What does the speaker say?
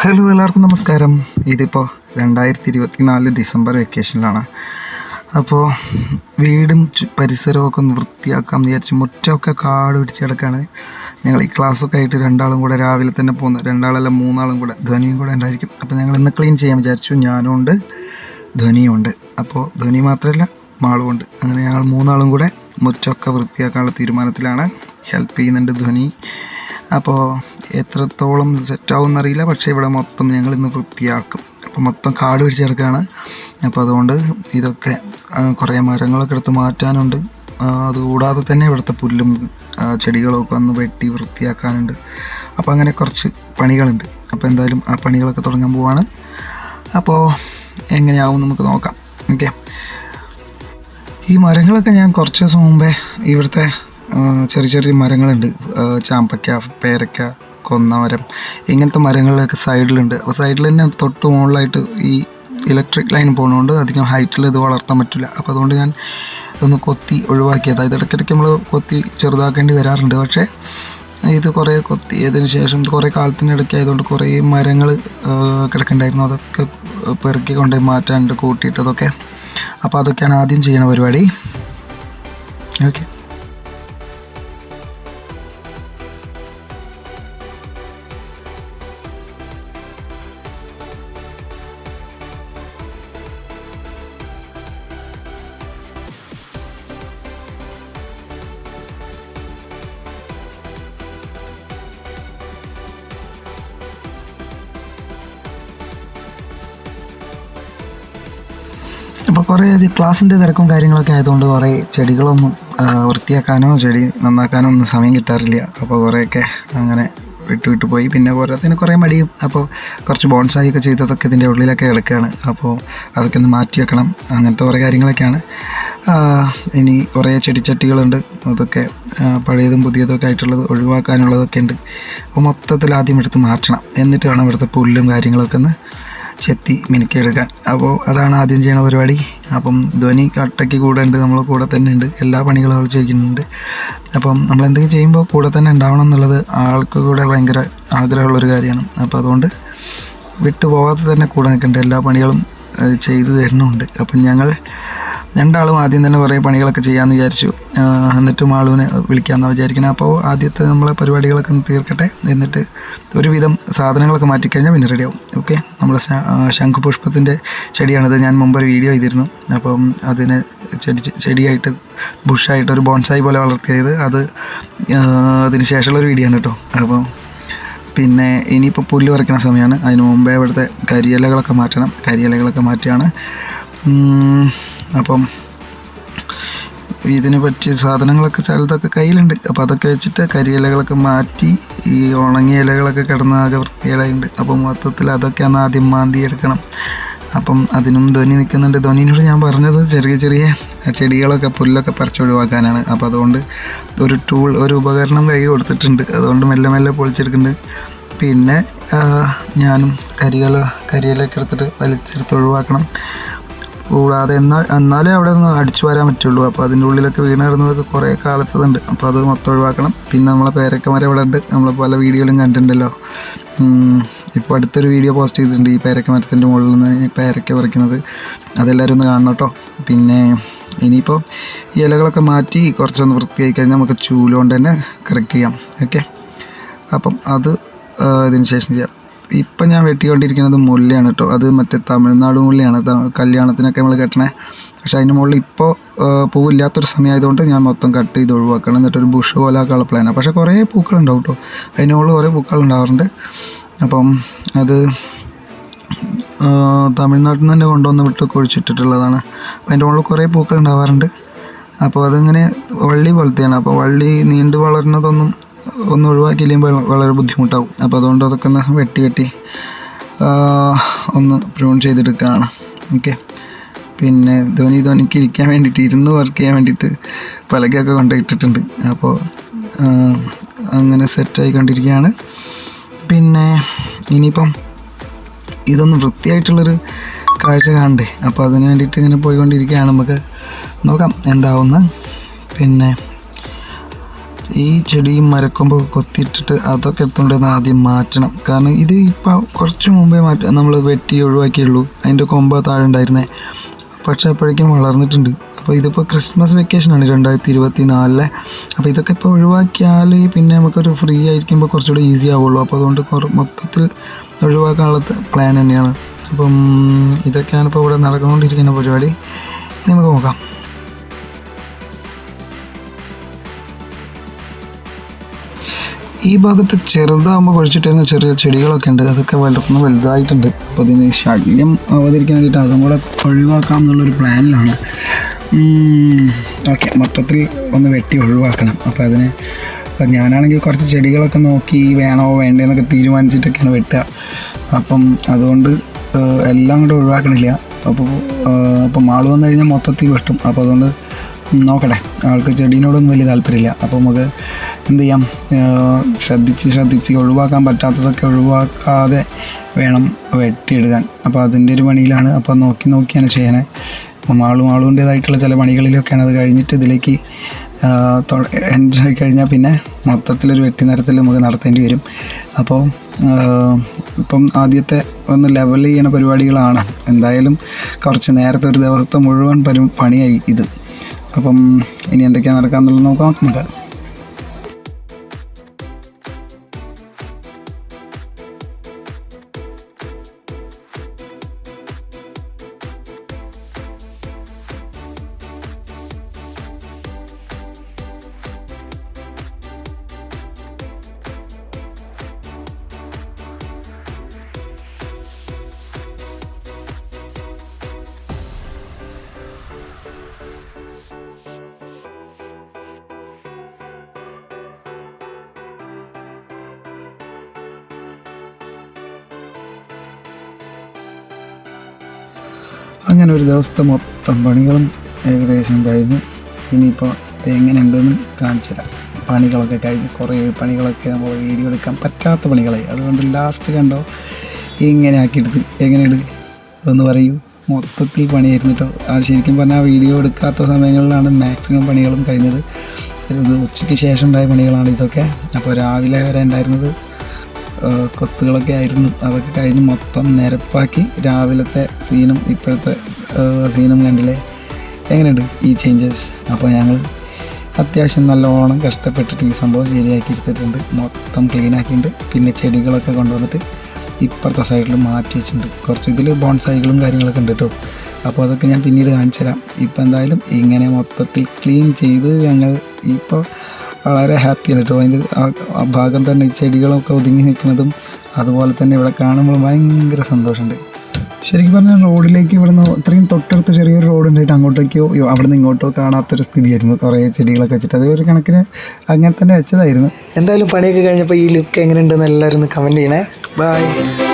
Hello എല്ലാവർക്കും നമസ്കാരം. ഇതിപ്പോൾ രണ്ടായിരത്തി ഇരുപത്തി നാല് ഡിസംബർ വെക്കേഷനിലാണ്. അപ്പോൾ വീടും പരിസരമൊക്കെ ഒന്ന് വൃത്തിയാക്കാം എന്ന് വിചാരിച്ച് മുറ്റമൊക്കെ കാട് പിടിച്ച് കിടക്കുകയാണ് ഞങ്ങൾ ഈ ക്ലാസ്സൊക്കെ ആയിട്ട് രണ്ടാളും കൂടെ രാവിലെ തന്നെ പോകുന്നു രണ്ടാളല്ല മൂന്നാളും കൂടെ ധ്വനിയും കൂടെ ഉണ്ടായിരിക്കും. അപ്പോൾ ഞങ്ങൾ ഇന്ന് ക്ലീൻ ചെയ്യാൻ വിചാരിച്ചു. ഞാനും ഉണ്ട് ധ്വനിയും ഉണ്ട്. അപ്പോൾ ധ്വനി മാത്രമല്ല മാളും ഉണ്ട്. അങ്ങനെ ഞങ്ങൾ മൂന്നാളും കൂടെ മുറ്റമൊക്കെ വൃത്തിയാക്കാനുള്ള തീരുമാനത്തിലാണ്. ഹെൽപ്പ് ചെയ്യുന്നുണ്ട് ധ്വനി അപ്പോൾ എത്രത്തോളം സെറ്റാവും എന്നറിയില്ല പക്ഷേ ഇവിടെ മൊത്തം ഞങ്ങൾ ഇന്ന് വൃത്തിയാക്കും. അപ്പോൾ മൊത്തം കാട് പിടിച്ച് കിടക്കുകയാണ്. അപ്പോൾ അതുകൊണ്ട് ഇതൊക്കെ കുറേ മരങ്ങളൊക്കെ എടുത്ത് മാറ്റാനുണ്ട്. അതുകൂടാതെ തന്നെ ഇവിടുത്തെ പുല്ലും ചെടികളൊക്കെ ഒന്ന് വെട്ടി വൃത്തിയാക്കാനുണ്ട്. അപ്പോൾ അങ്ങനെ കുറച്ച് പണികളുണ്ട്. അപ്പോൾ എന്തായാലും ആ പണികളൊക്കെ തുടങ്ങാൻ പോവാണ്. അപ്പോൾ എങ്ങനെയാവും നമുക്ക് നോക്കാം. ഓക്കെ. ഈ മരങ്ങളൊക്കെ ഞാൻ കുറച്ച് ദിവസം മുമ്പേ ഇവിടുത്തെ ചെറിയ ചെറിയ മരങ്ങളുണ്ട്. ചാമ്പയ്ക്ക പേരയ്ക്ക കൊന്നമരം. ഇങ്ങനത്തെ മരങ്ങളൊക്കെ സൈഡിലുണ്ട്. അപ്പോൾ സൈഡിൽ തന്നെ തൊട്ട് മുകളിലായിട്ട് ഈ ഇലക്ട്രിക് ലൈൻ പോകുന്നതുകൊണ്ട് അധികം ഹൈറ്റിൽ ഇത് വളർത്താൻ പറ്റില്ല അപ്പോൾ അതുകൊണ്ട് ഞാൻ ഒന്ന് കൊത്തി ഒഴിവാക്കി അതായത് ഇടയ്ക്കിടയ്ക്ക് നമ്മൾ കൊത്തി ചെറുതാക്കേണ്ടി വരാറുണ്ട്. പക്ഷേ ഇത് കുറേ കൊത്തിയതിന് ശേഷം കുറേ കാലത്തിനിടയ്ക്ക് ആയതുകൊണ്ട് കുറേ മരങ്ങൾ കിടക്കുന്നുണ്ടായിരുന്നു അതൊക്കെ പെറുക്കി കൊണ്ടുപോയി മാറ്റാനുണ്ട് കൂട്ടിയിട്ടതൊക്കെ. അപ്പോൾ അതൊക്കെയാണ് ആദ്യം ചെയ്യുന്ന പരിപാടി. ഓക്കെ. അപ്പോൾ കുറേ ക്ലാസ്സിന്റെ തിരക്കും കാര്യങ്ങളൊക്കെ ആയതുകൊണ്ട് കുറേ ചെടികളൊന്നും വൃത്തിയാക്കാനോ ചെടി നന്നാക്കാനോ ഒന്നും സമയം കിട്ടാറില്ല. അപ്പോൾ കുറേയൊക്കെ അങ്ങനെ വിട്ടു വിട്ടു പോയി. പിന്നെ പോരാത്തതിന് കുറേ മടിയും. അപ്പോൾ കുറച്ച് ബോൺസായി ഒക്കെ ചെയ്തതൊക്കെ ഇതിന്റെ ഉള്ളിലൊക്കെ കിടക്കുകയാണ്. അപ്പോൾ അതൊക്കെ ഒന്ന് മാറ്റി വെക്കണം. അങ്ങനത്തെ കുറേ കാര്യങ്ങളൊക്കെയാണ്. ഇനി കുറേ ചെടിച്ചട്ടികളുണ്ട്. അതൊക്കെ പഴയതും പഴയതും പുതിയതൊക്കെ ആയിട്ടുള്ളത് ഒഴിവാക്കാനുള്ളതൊക്കെ ഉണ്ട് അപ്പോൾ മൊത്തത്തിൽ ആദ്യം എടുത്ത് മാറ്റണം. എന്നിട്ട് വേണം ഇവിടുത്തെ പുല്ലും കാര്യങ്ങളൊക്കെ ഒന്ന് ചെത്തി മിനുക്കിയെടുക്കാൻ. അപ്പോൾ അതാണ് ആദ്യം ചെയ്യണ പരിപാടി. അപ്പം ധ്വനി കട്ടയ്ക്ക് കൂടെ ഉണ്ട് നമ്മൾ കൂടെ തന്നെ ഉണ്ട്. എല്ലാ പണികളും അവൾ ചെയ്യുന്നുണ്ട് അപ്പം നമ്മൾ എന്തെങ്കിലും ചെയ്യുമ്പോൾ കൂടെ തന്നെ ഉണ്ടാവണം എന്നുള്ളത് ആൾക്ക് കൂടെ ഭയങ്കര ആഗ്രഹമുള്ളൊരു കാര്യമാണ്. അപ്പോൾ അതുകൊണ്ട് വിട്ടു പോവാതെ തന്നെ കൂടെ നിൽക്കേണ്ട. എല്ലാ പണികളും ചെയ്തു തരുന്നുണ്ട്. അപ്പം ഞങ്ങൾ രണ്ടാളും ആദ്യം തന്നെ കുറേ പണികളൊക്കെ ചെയ്യാമെന്ന് വിചാരിച്ചു. എന്നിട്ടും ആളുവിനെ വിളിക്കാമെന്നാണ് വിചാരിക്കുന്നത് അപ്പോൾ ആദ്യത്തെ നമ്മളെ പരിപാടികളൊക്കെ ഒന്ന് തീർക്കട്ടെ. എന്നിട്ട് ഒരുവിധം സാധനങ്ങളൊക്കെ മാറ്റിക്കഴിഞ്ഞാൽ പിന്നെ റെഡിയാവും. ഓക്കെ? നമ്മുടെ ശംഖു പുഷ്പത്തിന്റെ ചെടിയാണിത്. ഞാൻ മുമ്പ് ഒരു വീഡിയോ ചെയ്തിരുന്നു. അപ്പം അതിനെ ചെടി ചെടിയായിട്ട് ബുഷായിട്ട് ഒരു ബോൺസായി പോലെ വളർത്തിയത് അത് അതിന് ശേഷമുള്ള ഒരു വീഡിയോ ആണ് കേട്ടോ. അപ്പം പിന്നെ ഇനിയിപ്പോൾ പുല്ല് പറിക്കുന്ന സമയമാണ് അതിന് മുമ്പേ ഇവിടുത്തെ കരിയിലകളൊക്കെ മാറ്റണം. കരിയിലകളൊക്കെ മാറ്റിയാണ്. അപ്പം ഇതിന് പറ്റിയ സാധനങ്ങളൊക്കെ ചിലതൊക്കെ കയ്യിലുണ്ട്. അപ്പോൾ അതൊക്കെ വെച്ചിട്ട് കരിയിലകളൊക്കെ മാറ്റി ഈ ഉണങ്ങിയ ഇലകളൊക്കെ കിടന്ന് ആകെ അപ്പം മൊത്തത്തിൽ അതൊക്കെയാണ് ആദ്യം മാന്തി എടുക്കണം. അപ്പം അതിനും ധ്വനി നിൽക്കുന്നുണ്ട്. ധ്വനിനോട് ഞാൻ പറഞ്ഞത് ചെറിയ ചെറിയ ചെടികളൊക്കെ പുല്ലൊക്കെ പറിച്ചൊഴിവാക്കാനാണ് അപ്പോൾ അതുകൊണ്ട് ഒരു ടൂൾ ഒരു ഉപകരണം കൈ കൊടുത്തിട്ടുണ്ട്. അതുകൊണ്ട് മെല്ലെ മെല്ലെ പൊളിച്ചെടുക്കുന്നുണ്ട്. പിന്നെ ഞാനും കരിയില കരിയിലൊക്കെ എടുത്തിട്ട് വലിച്ചെടുത്ത് ഒഴിവാക്കണം. കൂടാതെ എന്നാൽ എന്നാലേ അവിടെ നിന്ന് അടിച്ചു വരാൻ പറ്റുള്ളൂ. അപ്പോൾ അതിന്റെ ഉള്ളിലൊക്കെ വീണ് കിടന്നതൊക്കെ കുറേ കാലത്തതുണ്ട്. അപ്പോൾ അത് മൊത്തം ഒഴിവാക്കണം. പിന്നെ നമ്മളെ പേരക്കമാരെ ഇവിടെ ഉണ്ട്. നമ്മൾ പല വീഡിയോയിലും കണ്ടിട്ടുണ്ടല്ലോ. ഇപ്പോൾ അടുത്തൊരു വീഡിയോ പോസ്റ്റ് ചെയ്തിട്ടുണ്ട് ഈ പേരക്ക മരത്തിന്റെ മുകളിൽ നിന്ന് പേരക്ക പറിക്കുന്നത്. അതെല്ലാവരും ഒന്ന് കാണണം കേട്ടോ. പിന്നെ ഇനിയിപ്പോൾ ഈ ഇലകളൊക്കെ മാറ്റി കുറച്ചൊന്ന് വൃത്തിയായി കഴിഞ്ഞാൽ നമുക്ക് ചൂലുകൊണ്ട് തന്നെ കറക്റ്റ് ചെയ്യാം. ഓക്കെ? അപ്പം അത് ഇതിന് ശേഷം ചെയ്യാം. ഇപ്പം ഞാൻ വെട്ടിക്കൊണ്ടിരിക്കുന്നത് മുല്ലയാണ് കേട്ടോ അത് മറ്റേ തമിഴ്നാട് മുല്ലയാണ് കല്യാണത്തിനൊക്കെ നമ്മൾ കെട്ടണേ. പക്ഷേ അതിന് മുകളിൽ ഇപ്പോൾ പൂവില്ലാത്തൊരു സമയമായതുകൊണ്ട് ഞാൻ മൊത്തം കട്ട് ചെയ്ത് ഒഴിവാക്കണം. എന്നിട്ട് ഒരു ബുഷ് പോലെ ആക്കാനുള്ള പ്ലാനാണ് പക്ഷേ കുറേ പൂക്കളുണ്ടാവും കേട്ടോ അതിന് മുകളിൽ കുറേ പൂക്കൾ ഉണ്ടാവാറുണ്ട്. അപ്പം അത് തമിഴ്നാട്ടിൽ നിന്ന് തന്നെ കൊണ്ടുവന്ന് വിട്ട് കുഴിച്ചിട്ടിട്ടുള്ളതാണ് അപ്പോൾ അതിന്റെ മുകളിൽ കുറേ പൂക്കൾ ഉണ്ടാവാറുണ്ട്. അപ്പോൾ അതിങ്ങനെ വള്ളി പോലത്തെയാണ്. അപ്പോൾ വള്ളി നീണ്ടു വളരുന്നതൊന്നും ഒന്ന് ഒഴിവാക്കിയില്ലെങ്കിൽ വളരെ ബുദ്ധിമുട്ടാവും. അപ്പോൾ അതുകൊണ്ട് അതൊക്കെ ഒന്ന് വെട്ടി വെട്ടി ഒന്ന് പ്രൂൺ ചെയ്തെടുക്കുകയാണ് ഓക്കെ പിന്നെ ധോനി ധോനിക്ക് ഇരിക്കാൻ വേണ്ടിയിട്ട് ഇരുന്ന് വർക്ക് ചെയ്യാൻ വേണ്ടിയിട്ട് പലകയൊക്കെ കൊണ്ടിട്ടിട്ടുണ്ട് അപ്പോൾ അങ്ങനെ സെറ്റായി കൊണ്ടിരിക്കുകയാണ്. പിന്നെ ഇനിയിപ്പം ഇതൊന്ന് വൃത്തിയായിട്ടുള്ളൊരു കാഴ്ച കാണണ്ടേ? അപ്പോൾ അതിന് വേണ്ടിയിട്ട് ഇങ്ങനെ പോയിക്കൊണ്ടിരിക്കുകയാണ്. നമുക്ക് നോക്കാം എന്താവുന്ന. പിന്നെ ഈ ചെടിയും മരക്കൊമ്പ് കൊത്തിയിട്ടിട്ട് അതൊക്കെ എടുത്തുകൊണ്ട് വന്ന് ആദ്യം മാറ്റണം. കാരണം ഇത് ഇപ്പോൾ കുറച്ച് മുമ്പേ മാറ്റ നമ്മൾ വെട്ടി ഒഴിവാക്കിയുള്ളൂ. അതിന്റെ കൊമ്പ് താഴെ ഉണ്ടായിരുന്നേ. പക്ഷേ അപ്പോഴേക്കും വളർന്നിട്ടുണ്ട്. അപ്പോൾ ഇതിപ്പോൾ ക്രിസ്മസ് വെക്കേഷനാണ് രണ്ടായിരത്തി ഇരുപത്തി നാലിലെ അപ്പോൾ ഇതൊക്കെ ഇപ്പോൾ ഒഴിവാക്കിയാൽ പിന്നെ നമുക്കൊരു ഫ്രീ ആയിരിക്കുമ്പോൾ കുറച്ചുകൂടി ഈസി ആവുള്ളൂ. അപ്പോൾ അതുകൊണ്ട് മൊത്തത്തിൽ ഒഴിവാക്കാനുള്ള പ്ലാൻ തന്നെയാണ്. അപ്പം ഇതൊക്കെയാണ് ഇപ്പോൾ ഇവിടെ നടന്നുകൊണ്ടിരിക്കുന്ന പരിപാടി. ഇനി നമുക്ക് നോക്കാം. ഈ ഭാഗത്ത് ചെറുതാകുമ്പോൾ കുഴിച്ചിട്ടിരുന്ന ചെറിയ ചെടികളൊക്കെ ഉണ്ട്. അതൊക്കെ വളർന്ന് വലുതായിട്ടുണ്ട്. അപ്പോൾ അതിന് ശല്യം ആവാതിരിക്കാൻ വേണ്ടിയിട്ട് അതും കൂടെ ഒഴിവാക്കാം എന്നുള്ളൊരു പ്ലാനിലാണ്. ഓക്കെ. മൊത്തത്തിൽ ഒന്ന് വെട്ടി ഒഴിവാക്കണം. അപ്പോൾ അതിന് അപ്പം ഞാനാണെങ്കിൽ കുറച്ച് ചെടികളൊക്കെ നോക്കി വേണോ വേണ്ടേന്നൊക്കെ തീരുമാനിച്ചിട്ടൊക്കെയാണ് വെട്ടുക. അപ്പം അതുകൊണ്ട് എല്ലാം കൂടെ ഒഴിവാക്കണില്ല. അപ്പോൾ അപ്പം മാൾ വന്നു കഴിഞ്ഞാൽ മൊത്തത്തിൽ വെട്ടും. അപ്പോൾ അതുകൊണ്ട് നോക്കട്ടെ. ആൾക്ക് ചെടീനോടൊന്നും വലിയ താല്പര്യമില്ല. അപ്പോൾ നമുക്ക് എന്ത് ചെയ്യാം? ശ്രദ്ധിച്ച് ശ്രദ്ധിച്ച് ഒഴിവാക്കാൻ പറ്റാത്തതൊക്കെ ഒഴിവാക്കാതെ വേണം വെട്ടിയെടുക്കാൻ അപ്പോൾ അതിന്റെ ഒരു പണിയിലാണ്. അപ്പോൾ നോക്കി നോക്കിയാണ് ചെയ്യണേ. ആളും ആളുവിന്റേതായിട്ടുള്ള ചില പണികളിലൊക്കെയാണ് അത് കഴിഞ്ഞിട്ട് ഇതിലേക്ക് എൻജോയ് കഴിഞ്ഞാൽ പിന്നെ മൊത്തത്തിലൊരു വെട്ടി നിരത്തിൽ നമുക്ക് നടത്തേണ്ടി വരും. അപ്പോൾ ഇപ്പം ആദ്യത്തെ ഒന്ന് ലെവൽ ചെയ്യണ പരിപാടികളാണ്. എന്തായാലും കുറച്ച് നേരത്തെ ഒരു ദിവസത്തെ മുഴുവൻ പരി പണിയായി ഇത്. അപ്പം ഇനി എന്തൊക്കെയാണ് നടക്കാന്നുള്ളത് നോക്കാം. നമുക്ക് അങ്ങനെ ഒരു ദിവസത്തെ മൊത്തം പണികളും ഏകദേശം കഴിഞ്ഞു. ഇനിയിപ്പോൾ എങ്ങനെയുണ്ടെന്ന് കാണിച്ചു തരാം. പണികളൊക്കെ കഴിഞ്ഞ് കുറേ പണികളൊക്കെ നമ്മൾ വീഡിയോ എടുക്കാൻ പറ്റാത്ത പണികളായി. അതുകൊണ്ട് ലാസ്റ്റ് കണ്ടോ? ഇങ്ങനെ ആക്കിയെടുത്ത് എങ്ങനെയുണ്ട്? എന്ന് പറയൂ. മൊത്തത്തിൽ പണിയായിരുന്നു കേട്ടോ ആ ശരിക്കും പറഞ്ഞാൽ വീഡിയോ എടുക്കാത്ത സമയങ്ങളിലാണ് മാക്സിമം പണികളും കഴിഞ്ഞത്. ഉച്ചയ്ക്ക് ശേഷം ഉണ്ടായ പണികളാണ് ഇതൊക്കെ. അപ്പോൾ രാവിലെ വരെ ഉണ്ടായിരുന്നത് കൊത്തുകളൊക്കെ ആയിരുന്നു. അതൊക്കെ കഴിഞ്ഞ് മൊത്തം നിരപ്പാക്കി രാവിലത്തെ സീനും ഇപ്പോഴത്തെ സീനും കണ്ടില്ലേ? എങ്ങനെയുണ്ട് ഈ ചേഞ്ചസ് അപ്പോൾ ഞങ്ങൾ അത്യാവശ്യം നല്ലോണം കഷ്ടപ്പെട്ടിട്ട് ഈ സംഭവം ശരിയാക്കി എടുത്തിട്ടുണ്ട്. മൊത്തം ക്ലീൻ ആക്കിയിട്ടുണ്ട്. പിന്നെ ചെടികളൊക്കെ കൊണ്ടുവന്നിട്ട് ഇപ്പുറത്തെ സൈഡിൽ മാറ്റി വെച്ചിട്ടുണ്ട്. കുറച്ച് ഇതിൽ ബോൺസൈകളും കാര്യങ്ങളൊക്കെ ഉണ്ട് കേട്ടോ. അപ്പോൾ അതൊക്കെ ഞാൻ പിന്നീട് കാണിച്ചു തരാം. ഇപ്പോൾ എന്തായാലും ഇങ്ങനെ മൊത്തത്തിൽ ക്ലീൻ ചെയ്ത് ഞങ്ങൾ ഇപ്പോൾ വളരെ ഹാപ്പിയാണ് കേട്ടോ. അതിന്റെ ആ- ഭാഗം തന്നെ ചെടികളൊക്കെ ഒതുങ്ങി നിൽക്കുന്നതും അതുപോലെ തന്നെ ഇവിടെ കാണുമ്പോൾ ഭയങ്കര സന്തോഷമുണ്ട്. ശരിക്കും പറഞ്ഞാൽ റോഡിലേക്ക് ഇവിടെ നിന്ന് ഇത്രയും തൊട്ടടുത്ത് ചെറിയൊരു റോഡ് ഉണ്ടായിട്ട് അങ്ങോട്ടേക്കോ യോ, അവിടെ നിന്ന് ഇങ്ങോട്ടോ കാണാത്തൊരു സ്ഥിതിയായിരുന്നു. കുറേ ചെടികളൊക്കെ വെച്ചിട്ട് അത് ഒരു കണക്കിന് അങ്ങനെ തന്നെ വെച്ചതായിരുന്നു. എന്തായാലും പണിയൊക്കെ കഴിഞ്ഞപ്പോൾ ഈ ലുക്ക് എങ്ങനെയുണ്ടെന്ന് എല്ലാവരും കമന്റ് ചെയ്യണേ. ബൈ